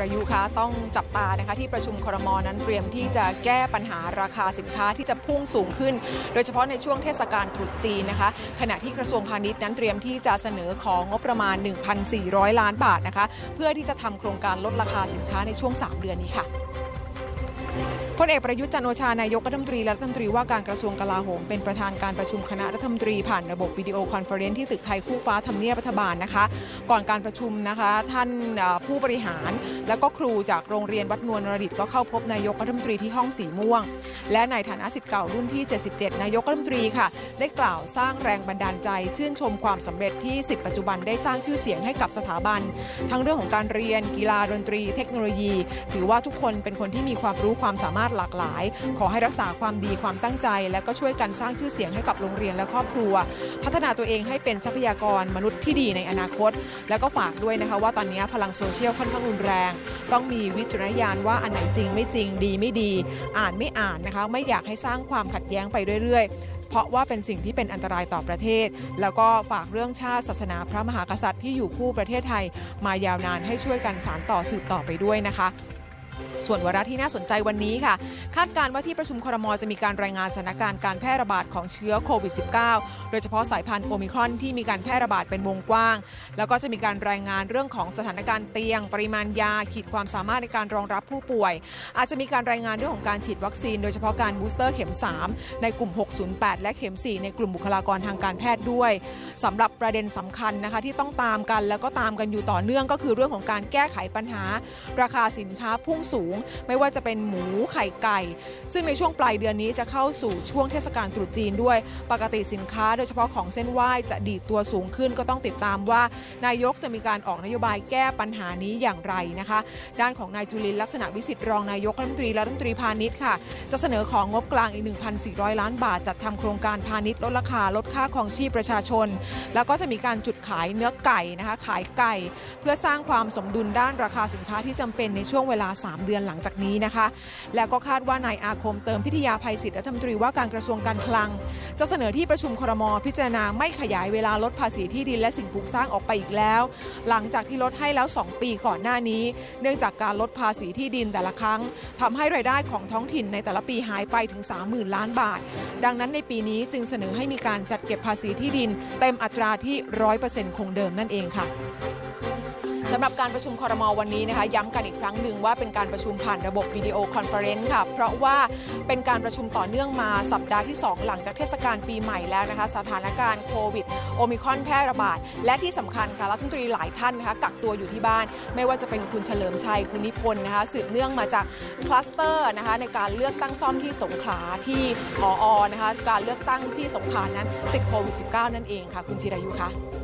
รายุคะต้องจับตานะคะที่ประชุมครมนั้นเตรียมที่จะแก้ปัญหาราคาสินค้าที่จะพุ่งสูงขึ้น โดยเฉพาะในช่วงเทศกาลตรุษจีนนะคะ ขณะที่กระทรวงพาณิชย์นั้นเตรียมที่จะเสนอของงบประมาณ 1,400 ล้านบาทนะคะ เพื่อที่จะทำโครงการลดราคาสินค้าในช่วง 3 เดือนนี้ค่ะ พลเอกประยุทธ์จันโอชานายกรัฐมนตรีและรัฐมนตรีว่าการกระทรวงกลาโหม เป็นประธานการประชุมคณะรัฐมนตรีผ่านระบบวิดีโอคอนเฟอเรนซ์ที่ตึกไทยคู่ฟ้าทำเนียบรัฐบาลนะคะ ก่อนการประชุมนะคะ ท่านผู้บริหาร และก็ครูจากโรงเรียนวัดนวลนรดิตก็เข้าพบนายกรัฐมนตรีที่ห้องสีม่วง และในฐานะสิทธิ์เก่ารุ่นที่ 77 นายกรัฐมนตรีค่ะ ได้กล่าวสร้างแรงบันดาลใจ ชื่นชมความสำเร็จที่สิทธิ์ปัจจุบันได้สร้างชื่อเสียงให้กับสถาบัน ทั้งเรื่องของการเรียนกีฬาดนตรี เทคโนโลยี ถือว่าทุกคนเป็นคนที่มีความรู้ความสามารถหลากหลาย ขอให้รักษาความดีความตั้งใจ และก็ช่วยกันสร้างชื่อเสียงให้กับโรงเรียนและครอบครัว พัฒนาตัวเองให้เป็นทรัพยากรมนุษย์ที่ดีในอนาคต แล้วก็ฝากด้วยนะคะว่าตอนนี้พลังโซเชียลค่อนข้างรุนแรง ต้องมีวิจารณญาณว่าอันไหนจริงไม่จริงดีไม่ดี อ่านไม่อ่านนะคะ ไม่อยากให้สร้างความขัดแย้งไปเรื่อยๆเพราะว่าเป็นสิ่งที่เป็นอันตรายต่อประเทศ แล้วก็ฝากเรื่องชาติศาสนาพระมหากษัตริย์ที่อยู่คู่ประเทศไทย มายาวนานให้ช่วยกันสานต่อสืบต่อไปด้วยนะคะ ส่วนวาระที่น่าสนใจวันนี้ค่ะ คาดการณ์ว่าที่ประชุมครมจะมีการรายงานสถานการณ์การแพร่ระบาดของเชื้อโควิด -19 โดยเฉพาะสายพันธุ์โอมิครอนที่มีการแพร่ระบาดเป็นวงกว้าง แล้วก็จะมีการรายงานเรื่องของสถานการณ์เตียง ปริมาณยา ขีดความสามารถในการรองรับผู้ป่วย อาจจะมีการรายงานเรื่องของการฉีดวัคซีน โดยเฉพาะการบูสเตอร์เข็ม 3 ในกลุ่ม 608 และเข็ม 4 ในกลุ่มบุคลากรทางการแพทย์ด้วยสำหรับประเด็นสำคัญนะคะที่ต้องตามกันแล้วก็ตามกันอยู่ต่อเนื่องก็คือเรื่องของการแก้ไขปัญหา ราคาสินค้าพุ่งสูง ไม่ว่าจะเป็นหมูไข่ไก่ ซึ่งในช่วงปลายเดือนนี้จะเข้าสู่ช่วงเทศกาลตรุษจีนด้วย ปกติสินค้า โดยเฉพาะของเส้นไหว้จะดีดตัวสูงขึ้นก็ต้องติดตามว่า นายกจะมีการออกนโยบายแก้ปัญหานี้อย่างไรนะคะ ด้านของนายจุลินลักษณะวิสิทธิ์รองนายกรัฐมนตรีและรัฐมนตรีพาณิชย์ค่ะ จะเสนอของงบกลางอีก 1,400 ล้านบาท จัดทำโครงการพาณิชย์ลดราคาลดค่าครองชีพประชาชน แล้วก็จะมีการจุดขายเนื้อไก่นะคะขายไก่ เพื่อสร้างความสมดุลด้านราคาสินค้าที่จำเป็นในช่วงเวลา3เดือนหลังจากนี้นะคะ แล้วก็คาดว่านายอาคมเติมพิทยาภัยศิษย์รัฐมนตรีว่าการกระทรวงการคลัง จะเสนอที่ประชุมครมพิจารณาไม่ขยายเวลาลดภาษีที่ดินและสิ่งปลูกสร้างออกไปอีกแล้ว หลังจากที่ลดให้แล้ว 2 ปีก่อนหน้านี้ เนื่องจากการลดภาษีที่ดินแต่ละครั้งทำให้รายได้ของท้องถิ่นในแต่ละปีหายไปถึง 30,000 ล้านบาท ดังนั้นในปีนี้จึงเสนอให้มีการจัดเก็บภาษีที่ดิน เต็มอัตราที่ 100%คงเดิมนั่นเองค่ะ สำหรับการประชุมคอรมอวันนี้นะคะย้ำกันอีกครั้งหนึ่งว่าเป็นการประชุมผ่านระบบวิดีโอคอนเฟอเรนซ์ค่ะเพราะว่าเป็นการประชุมต่อเนื่องมาสัปดาห์ที่ 2 หลังจากเทศกาลปีใหม่แล้วนะคะ สถานการณ์โควิดโอมิคอนแพร่ระบาด และที่สำคัญค่ะรัฐมนตรีหลายท่านนะคะกักตัวอยู่ที่บ้าน ไม่ว่าจะเป็นคุณเฉลิมชัยคุณนิพนธ์นะคะสืบเนื่องมาจากคลัสเตอร์นะคะในการเลือกตั้งซ่อมที่สงขลาที่พออนะคะการเลือกตั้งที่สงขลานั้นติดโควิด -19 นั่นเองค่ะ คุณจิรายุคะ